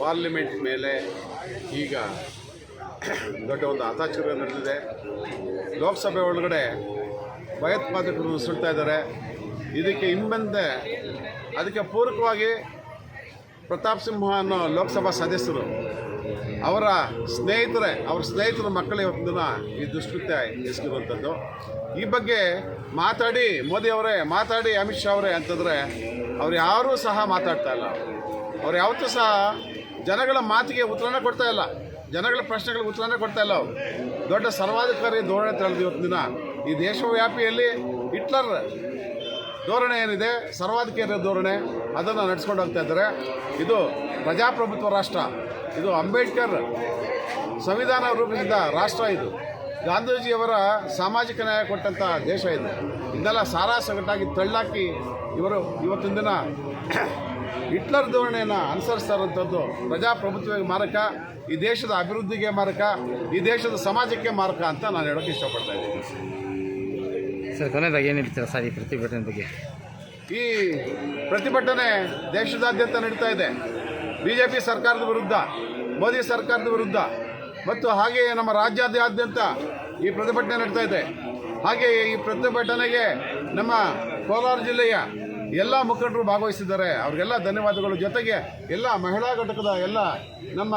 Parliament ಮೇಲೆ ಈಗ ದೊಡ್ಡ ಒಂದು ಹತಾಚುರ್ಯ ನಡೆದಿದೆ. ಲೋಕಸಭೆ ಒಳಗಡೆ ಭಯೋತ್ಪಾದಕರು ನುಸುಳ್ತಾ ಇದ್ದಾರೆ. ಇದಕ್ಕೆ ಹಿಂಬಂದೆ ಅದಕ್ಕೆ ಪೂರಕವಾಗಿ ಪ್ರತಾಪ್ ಸಿಂಹ ಅನ್ನೋ ಲೋಕಸಭಾ ಸದಸ್ಯರು ಅವರ ಸ್ನೇಹಿತರೇ, ಅವ್ರ ಸ್ನೇಹಿತರ ಮಕ್ಕಳ ಇವತ್ತಿನ ಈ ದುಷ್ಕೃತ್ಯ ಎಸಗಿರುವಂಥದ್ದು. ಈ ಬಗ್ಗೆ ಮಾತಾಡಿ, ಮೋದಿ ಅವರೇ, ಮಾತಾಡಿ ಅಮಿತ್ ಶಾ ಅವರೇ ಅಂತಂದರೆ ಅವ್ರು ಯಾರೂ ಸಹ ಮಾತಾಡ್ತಾ ಇಲ್ಲ. ಅವ್ರು ಯಾವತ್ತೂ ಸಹ ಜನಗಳ ಮಾತಿಗೆ ಉತ್ತರನೇ ಕೊಡ್ತಾ ಇಲ್ಲ. ಜನಗಳ ಪ್ರಶ್ನೆಗಳಿಗೆ ಉತ್ತರನೇ ಕೊಡ್ತಾ ಇಲ್ಲ ಅವರು. ದೊಡ್ಡ ಸರ್ವಾಧಿಕಾರಿ ಧೋರಣೆ ತಳೆದು ಇವತ್ತು ದಿನ. ಈ ದೇಶವ್ಯಾಪಿಯಲ್ಲಿ ಹಿಟ್ಲರ್ ಧೋರಣೆ ಏನಿದೆ ಸರ್ವಾಧಿಕಾರಿ ಧೋರಣೆ, ಅದನ್ನು ನಡೆಸ್ಕೊಂಡು ಹೋಗ್ತಾ ಇದ್ದಾರೆ. ಇದು ಪ್ರಜಾಪ್ರಭುತ್ವ ರಾಷ್ಟ್ರ. ಇದು ಅಂಬೇಡ್ಕರ್ ಸಂವಿಧಾನ ರೂಪಿಸಿದ ರಾಷ್ಟ್ರ ಇದು. ಗಾಂಧೀಜಿಯವರ ಸಾಮಾಜಿಕ ನ್ಯಾಯ ಕೊಟ್ಟಂಥ ದೇಶ ಇದು. ಇದೆಲ್ಲ ಸಾರಾ ಸಗಟಾಗಿ ತಳ್ಳಾಕಿ ಇವರು ಇವತ್ತಿನ ದಿನ ಹಿಟ್ಲರ್ ಧೋರಣೆಯನ್ನು ಅನುಸರಿಸ್ತಾ ಇರುವಂಥದ್ದು ಪ್ರಜಾಪ್ರಭುತ್ವಕ್ಕೆ ಮಾರಕ ಈ ದೇಶದ ಅಭಿವೃದ್ಧಿಗೆ ಮಾರಕ ಈ ದೇಶದ ಸಮಾಜಕ್ಕೆ ಮಾರಕ ಅಂತ ನಾನು ಹೇಳೋಕ್ಕೆ ಇಷ್ಟಪಡ್ತಾ ಇದ್ದೀನಿ. ಸರ್ ಕೊನೆಯದಾಗಿ ಏನು ಹೇಳ್ತೀರಾ ಸರ್ ಈ ಪ್ರತಿಭಟನೆ ಬಗ್ಗೆ? ಈ ಪ್ರತಿಭಟನೆ ದೇಶದಾದ್ಯಂತ ನಡೀತಾ ಇದೆ. ಬಿ ಜೆ ಪಿ ಸರ್ಕಾರದ ವಿರುದ್ಧ ಮೋದಿ ಸರ್ಕಾರದ ವಿರುದ್ಧ ಮತ್ತು ಹಾಗೆಯೇ ನಮ್ಮ ರಾಜ್ಯಾದ್ಯಂತ ಈ ಪ್ರತಿಭಟನೆ ನಡೀತಾ ಇದೆ. ಹಾಗೆಯೇ ಈ ಪ್ರತಿಭಟನೆಗೆ ನಮ್ಮ ಕೋಲಾರ ಜಿಲ್ಲೆಯ ಎಲ್ಲ ಮುಖಂಡರು ಭಾಗವಹಿಸಿದ್ದಾರೆ. ಅವರಿಗೆಲ್ಲ ಧನ್ಯವಾದಗಳು. ಜೊತೆಗೆ ಎಲ್ಲ ಮಹಿಳಾ ಘಟಕದ ಎಲ್ಲ ನಮ್ಮ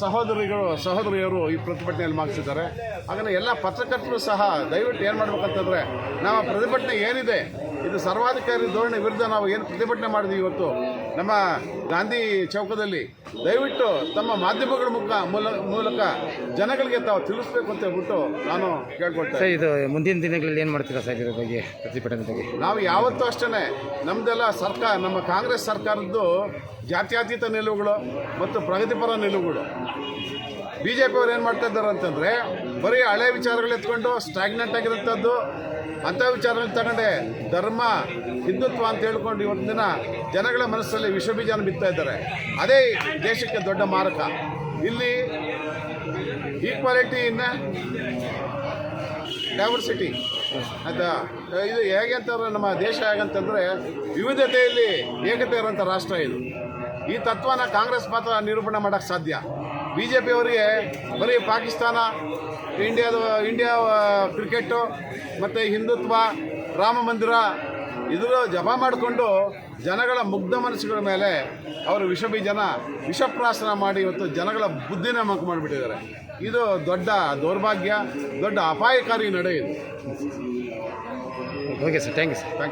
ಸಹೋದರಿಗಳು, ಸಹೋದರಿಯರು ಈ ಪ್ರತಿಭಟನೆಯಲ್ಲಿ ಭಾಗಿಸಿದ್ದಾರೆ ಹಾಗೆ ಎಲ್ಲ ಪತ್ರಕರ್ತರು ಸಹ ದಯವಿಟ್ಟು ಏನು ಮಾಡಬೇಕಂತಂದರೆ, ನಮ್ಮ ಪ್ರತಿಭಟನೆ ಏನಿದೆ, ಇದು ಸರ್ವಾಧಿಕಾರಿ ಧೋರಣೆ ವಿರುದ್ಧ ನಾವು ಏನು ಪ್ರತಿಭಟನೆ ಮಾಡಿದ್ವಿ ಇವತ್ತು ನಮ್ಮ ಗಾಂಧಿ ಚೌಕದಲ್ಲಿ ದಯವಿಟ್ಟು ತಮ್ಮ ಮಾಧ್ಯಮಗಳ ಮುಖ ಮೂಲ ಮೂಲಕ ಜನಗಳಿಗೆ ತಾವು ತಿಳಿಸ್ಬೇಕು ಅಂತ ಹೇಳ್ಬಿಟ್ಟು ನಾನು ಕೇಳ್ಕೊಳ್ತೇನೆ ಸರ್ ಇದು ಮುಂದಿನ ದಿನಗಳಲ್ಲಿ ಏನು ಮಾಡ್ತೀರಾ ಸರ್ ಇದ್ರ ಬಗ್ಗೆ ಪ್ರತಿಭಟನೆ ಬಗ್ಗೆ ನಾವು ಯಾವತ್ತೂ ಅಷ್ಟೇ ನಮ್ಮದೆಲ್ಲ ಸರ್ಕಾರ ನಮ್ಮ ಕಾಂಗ್ರೆಸ್ ಸರ್ಕಾರದ್ದು ಜಾತ್ಯತೀತ ನಿಲುವುಗಳು ಮತ್ತು ಪ್ರಗತಿಪರ ನಿಲುವುಗಳು. ಬಿ ಜೆ ಪಿಯವ್ರು ಏನು ಮಾಡ್ತಾ ಇದ್ದಾರೆ ಅಂತಂದರೆ, ಬರೀ ಹಳೆ ವಿಚಾರಗಳು ಎತ್ಕೊಂಡು ಸ್ಟಾಗ್ನೆಂಟ್ ಆಗಿರುವಂಥದ್ದು ಅಂಥ ವಿಚಾರಗಳನ್ನ ತಗೊಂಡೆ ಧರ್ಮ, ಹಿಂದುತ್ವ ಅಂತ ಹೇಳ್ಕೊಂಡು ಇವತ್ತಿನ ದಿನ ಜನಗಳ ಮನಸ್ಸಲ್ಲಿ ವಿಷಬೀಜನ ಬಿತ್ತಾ ಇದ್ದಾರೆ. ಅದೇ ದೇಶಕ್ಕೆ ದೊಡ್ಡ ಮಾರಕ. ಇಲ್ಲಿ ಈಕ್ವಾಲಿಟಿ ಇನ್ನ ಡೈವರ್ಸಿಟಿ ಆಯ್ತಾ ಇದು ಹೇಗೆ ಅಂತಂದ್ರೆ ನಮ್ಮ ದೇಶ ಹೇಗಂತಂದರೆ ವಿವಿಧತೆಯಲ್ಲಿ ಏಕತೆ ಇರೋಂಥ ರಾಷ್ಟ್ರ ಇದು. ಈ ತತ್ವನ ಕಾಂಗ್ರೆಸ್ ಮಾತ್ರ ನಿರೂಪಣೆ ಮಾಡೋಕ್ಕೆ ಸಾಧ್ಯ. ಬಿ ಜೆ ಪಿಯವರಿಗೆ ಬರೀ ಪಾಕಿಸ್ತಾನ, ಇಂಡಿಯಾದ, ಇಂಡಿಯಾ ಕ್ರಿಕೆಟು ಮತ್ತು ಹಿಂದುತ್ವ, ರಾಮ ಮಂದಿರ ಇದರ ಜಪ ಮಾಡಿಕೊಂಡು ಜನಗಳ ಮುಗ್ಧ ಮನಸ್ಸುಗಳ ಮೇಲೆ ಅವರು ವಿಷಬೀಜನ ವಿಷಪ್ರಾಸನ ಮಾಡಿ ಇವತ್ತು ಜನಗಳ ಬುದ್ಧಿನ ಮಂಕು ಮಾಡಿಬಿಟ್ಟಿದ್ದಾರೆ. ಇದು ದೊಡ್ಡ ದೌರ್ಭಾಗ್ಯ ದೊಡ್ಡ ಅಪಾಯಕಾರಿ ನಡೆ ಇದು okay sir thank you sir